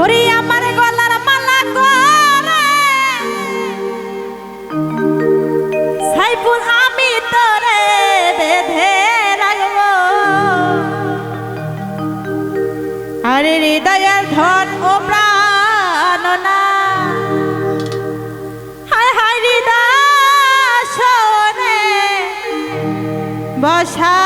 ওরে আমার গলার মালা করে। সাইফুল আমি তোরে বেঁধে আরে হৃদয়ের ধন ও প্রাণ না। হায় হায় হৃদয় শোনে বসা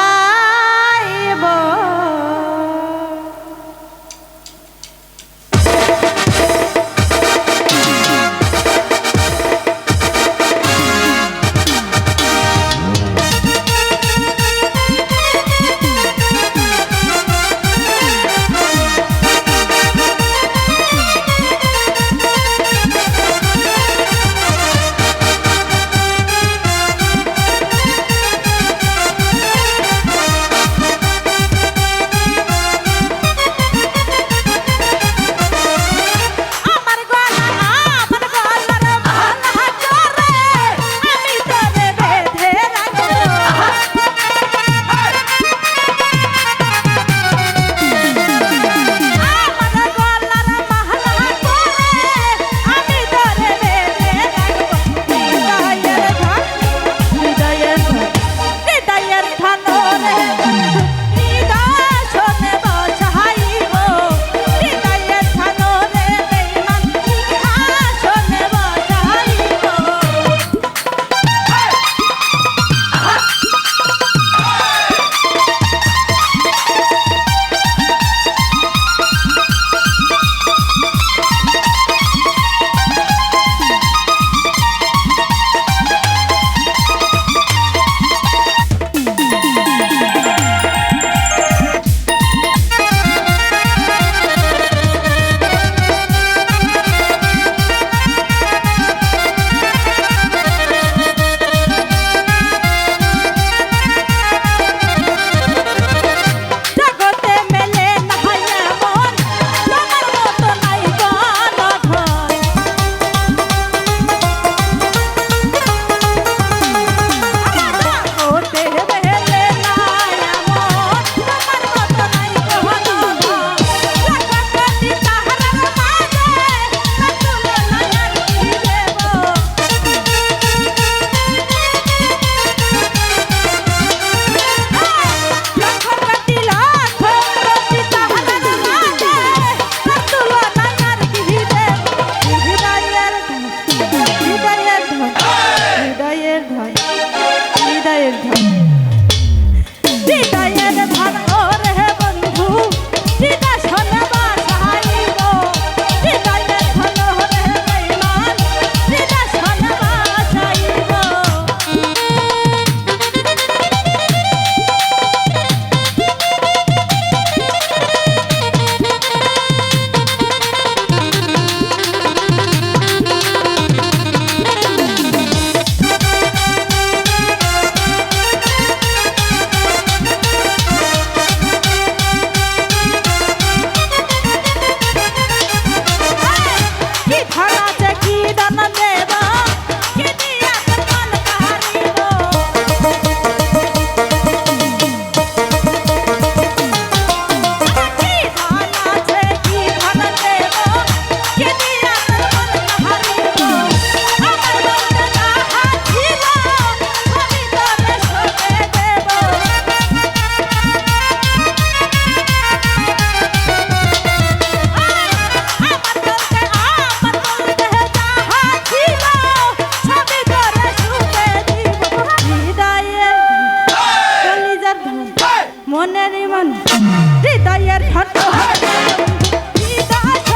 হরিমন হৃদয়ের ছোট হৃদয়ের